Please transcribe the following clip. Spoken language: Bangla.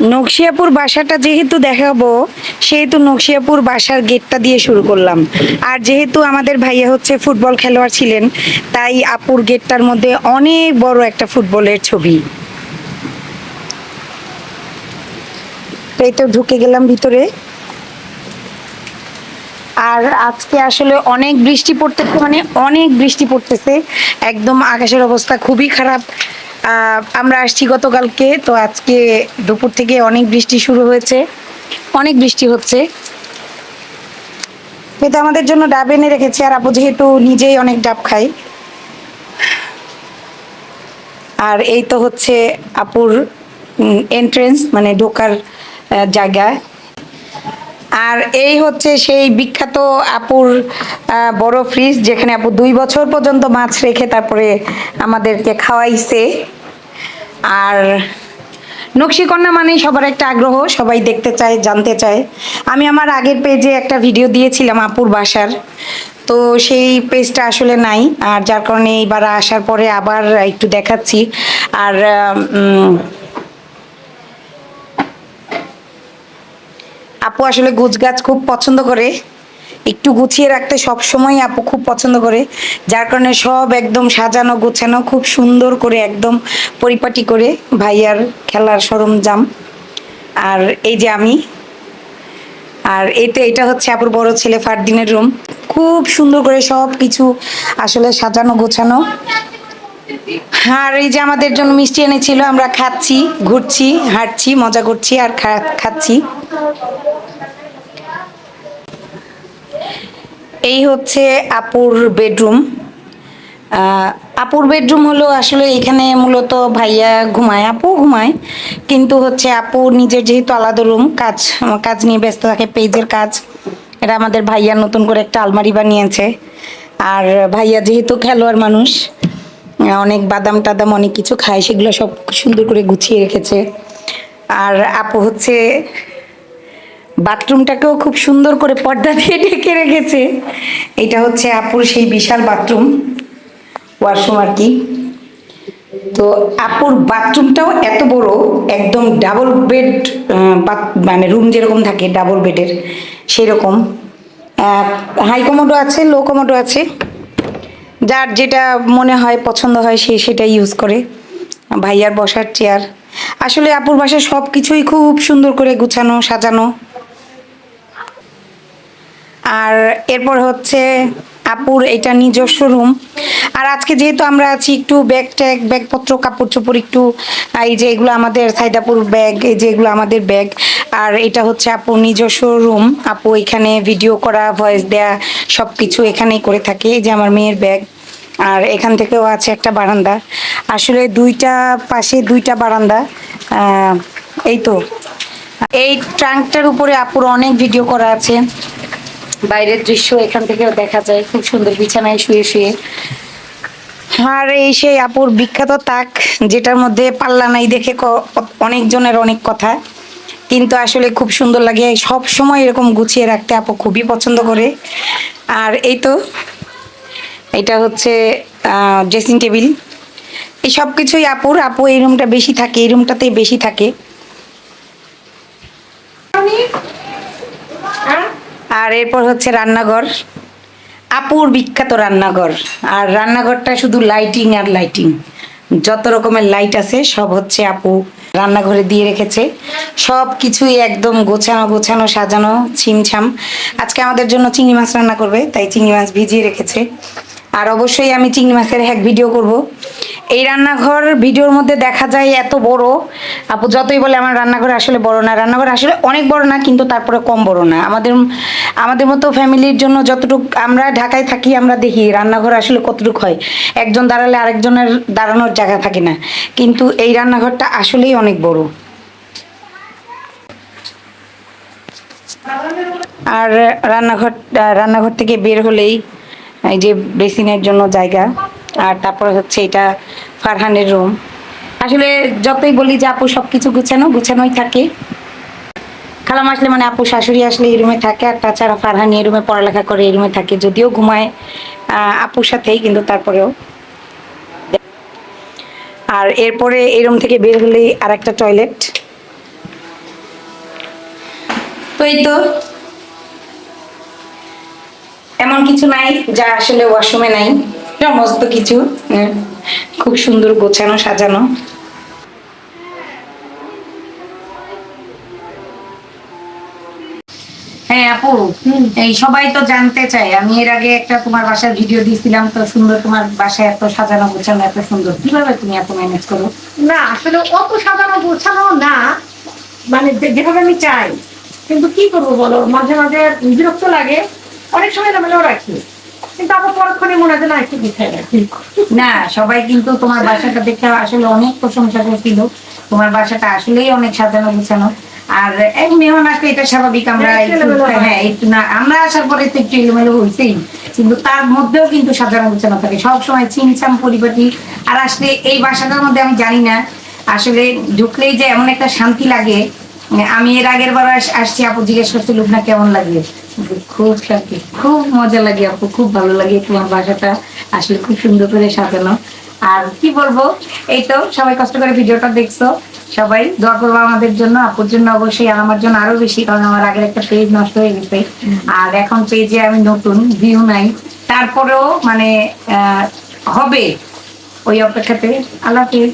নকশিয়াপুর বাসাটা যেহেতু দেখাবো, সেহেতু নকশিয়াপুর বাসার গেটটা দিয়ে শুরু করলাম। আর যেহেতু আমাদের ভাইয়া হচ্ছে ফুটবল খেলোয়াড় ছিলেন, তাই আপুর গেটটার মধ্যে অনেক বড় একটা ফুটবলের ছবি। এই তো ঢুকে গেলাম ভিতরে। আর আজকে আসলে অনেক বৃষ্টি পড়তেছে মানে অনেক বৃষ্টি পড়তেছে। একদম আকাশের অবস্থা খুবই খারাপ। আমরা আসছি গতকালকে, তো আজকে দুপুর থেকে অনেক বৃষ্টি শুরু হয়েছে। অনেক বৃষ্টি হচ্ছে। কিন্তু আমাদের জন্য ডাব এনে রেখেছি, আর আপু যেহেতু নিজেই অনেক ডাব খাই। আর এই তো হচ্ছে আপুর এন্ট্রেন্স মানে ঢোকার জায়গা। আর এই হচ্ছে সেই বিখ্যাত আপুর বড় ফ্রিজ যেখানে আপু দুই বছর পর্যন্ত মাছ রেখে তারপরে আমাদেরকে খাওয়াইছে। আর নকশিকন্যা মানেই সবার একটা আগ্রহ, সবাই দেখতে চায়, জানতে চায়। আমি আমার আগের পেজে একটা ভিডিও দিয়েছিলাম আপুর বাসার। তো সেই পেজটা আসলে নাই, আর যার কারণে এইবার আসার পরে আবার একটু দেখাচ্ছি। আর আপু আসলে গুছ গাছ খুব পছন্দ করে। একটু গুছিয়ে রাখতে সব সময় আপু খুব পছন্দ করে, যার কারণে সব একদম সাজানো গোছানো, খুব সুন্দর করে একদম পরিপাটি করে ভাইয়ার খেলার সরঞ্জাম। আর এই যে আমি, আর এটা এটা হচ্ছে আপুর বড় ছেলে ফারদিনের রুম খুব সুন্দর করে সব কিছু আসলে সাজানো গোছানো। আর এই যে আমাদের জন্য মিষ্টি এনেছিল, আমরা খাচ্ছি, ঘুরছি, হাঁটছি, মজা করছি আর খাচ্ছি। এই হচ্ছে আপুর বেডরুম। আপুর বেডরুম হলো আসলে এখানে মূলত ভাইয়া ঘুমায়, আপু ঘুমায়। কিন্তু হচ্ছে আপু নিজের যেহেতু আলাদা রুম, কাজ কাজ নিয়ে ব্যস্ত থাকে, পেজের কাজ, এটা আমাদের ভাইয়া নতুন করে একটা আলমারি বানিয়েছে। আর ভাইয়া যেহেতু খেলোয়াড় মানুষ, অনেক বাদাম টাদাম অনেক কিছু খায়, সেগুলো সব সুন্দর করে গুছিয়ে রেখেছে। আর আপু হচ্ছে বাথরুমটাকেও খুব সুন্দর করে পর্দা দিয়ে ঢেকে রেখেছে। এটা হচ্ছে আপুর সেই বিশাল বাথরুম, ওয়াশরুম আর কি। তো আপুর বাথরুমটাও এত বড়, একদম ডাবল বেড মানে রুম যেরকম থাকে ডাবল বেডের সেরকম। হাই কমোডো আছে লো কমোডো আছে। যার যেটা মনে হয়, পছন্দ হয়, সে সেটা ইউজ করে। ভাইয়ার বসার চেয়ার আসলে আপুর বাসায় সব কিছুই খুব সুন্দর করে গুছানো, সাজানো। আর এরপর হচ্ছে আপুর এটা নিজস্ব রুম আর আজকে যেহেতু আমরা আছি একটু ব্যাগ ট্যাগ ব্যাগপত্র কাপড় চোপড় একটু এই যে এগুলো আমাদের সাইদাপুর ব্যাগ এই যে এগুলো আমাদের ব্যাগ আর এটা হচ্ছে আপুর নিজস্ব রুম আপু এখানে ভিডিও করা ভয়েস দেয়া সব কিছু এখানেই করে থাকে। এই যে আমার মেয়ের ব্যাগ আর এখান থেকেও আছে একটা বারান্দা। আসলে দুইটা পাশে দুইটা বারান্দা। এই তো। এই ট্রাঙ্কটার উপরে আপুর অনেক ভিডিও করা আছে। বাইরের দৃশ্য এখান থেকেও দেখা যায়। খুব সুন্দর বিছানায় শুয়ে শুয়ে। আর এই সেই আপুর বিখ্যাত তাক, যেটার মধ্যে পাল্লা নাই দেখে অনেকজনের অনেক কথা। কিন্তু আসলে খুব সুন্দর লাগে। সব সময় এরকম গুছিয়ে রাখতে আপু খুবই পছন্দ করে। আর এই তো, এটা হচ্ছে ড্রেসিং টেবিল এই সব কিছুই আপুর। আপু এই রুমটা বেশি থাকে, এই রুমটাতেই বেশি থাকে। আর এরপর হচ্ছে রান্নাঘর। আপুর বিখ্যাত রান্নাঘর। আর রান্নাঘরটা শুধু লাইটিং আর লাইটিং যত রকমের লাইট আছে, সব হচ্ছে আপু রান্নাঘরে দিয়ে রেখেছে। সব কিছুই একদম গোছানো গোছানো, সাজানো, ছিমছাম। আজকে আমাদের জন্য চিংড়ি মাছ রান্না করবে, তাই চিংড়ি মাছ ভিজিয়ে রেখেছে। আর অবশ্যই আমি চিংড়ি মাছের হ্যাক ভিডিও করব। এই রান্নাঘর ভিডিওর মধ্যে দেখা যায় এত বড়। আপু যতই বলে আমার রান্নাঘর আসলে বড় না, রান্নাঘর আসলে অনেক বড় না, কিন্তু তারপরে কম বড় না। আমাদের আমাদের মতো ফ্যামিলির জন্য যতটুকু আমরা ঢাকায় থাকি, আমরা দেখি রান্নাঘর আসলে কতটুকু হয়। একজন দাঁড়ালে আরেকজনের দাঁড়ানোর জায়গা থাকে না। কিন্তু এই রান্নাঘরটা আসলেই অনেক বড়। আর রান্নাঘর রান্নাঘর থেকে বের হলেই এই যে বেসিনের জন্য জায়গা। আর তারপরে হচ্ছে এটা ফারহানের রুম আসলে যতই বলি যে আপু সব কিছু গুছানো, গুছানোই থাকে। খালাম আসলে মানে আপু শাশুড়ি আসলে এই রুমে থাকে, আর তাছাড়া ফারহান এই রুমে পড়ালেখা করে এই রুমে থাকে। যদিও ঘুমায় আপুর সাথেই, কিন্তু তারপরেও। আর এরপরে এই রুম থেকে বের হলেই আর একটা টয়লেট এই তো। এমন কিছু নাই যা আসলে ওয়াশরুমে নাই। সমস্ত কিছু খুব সুন্দর গোছানো সাজানো। হ্যাঁ আপু এই সবাই তো জানতে চায়। আমি এর আগে একটা তোমার বাসার ভিডিও দিয়েছিলাম তো সুন্দর তোমার বাসায় এত সাজানো গোছানো এত সুন্দর। কীভাবে তুমি এত ম্যানেজ করো? না আসলে অত সাজানো গোছানো না। মানে যেভাবে আমি চাই। কিন্তু কি করব বলো? মাঝে মাঝে বিরক্ত লাগে। অনেক সময় এলোমেলো রাখি। কিন্তু আবার পরক্ষণে মনে হয় না একটু না সবাই কিন্তু তোমার বাসাটা দেখে আসলে অনেক প্রশংসা করছিল। তোমার বাসাটা আসলেই অনেক সাজানো গোছানো। আর এক মেহমান আসলে এটা স্বাভাবিক আমরা হয়। একটু না আমরা আসার পরে তো একটু এলোমেলো হয়েছেই কিন্তু তার মধ্যেও কিন্তু সাজানো গোছানো থাকে। সব সময় চিনচাম পরিপাটি। আর আসলে এই বাসাটার মধ্যে আমি জানি না আসলে ঢুকলেই যে এমন একটা শান্তি লাগে। আমি এর আগের বার আসছি আপু জিজ্ঞেস করছে লুবনা কেমন লাগে খুব খুব মজা লাগে আপু, খুব ভালো লাগে তোমার বাসাটা আসলে খুব সুন্দর করে সাজানো। আর কি বলব, এই তো সবাই কষ্ট করে ভিডিওটা দেখছ। সবাই দোয়া করব আমাদের জন্য, আপুর জন্য অবশ্যই, আর আমার জন্য আরও বেশি, কারণ আমার আগের একটা পেজ নষ্ট হয়ে গেছে। আর এখন পেজে আমি নতুন ভিউ নাই। তারপরেও মানে হবে। ওই অপেক্ষাতে আল্লাহ হাফিজ।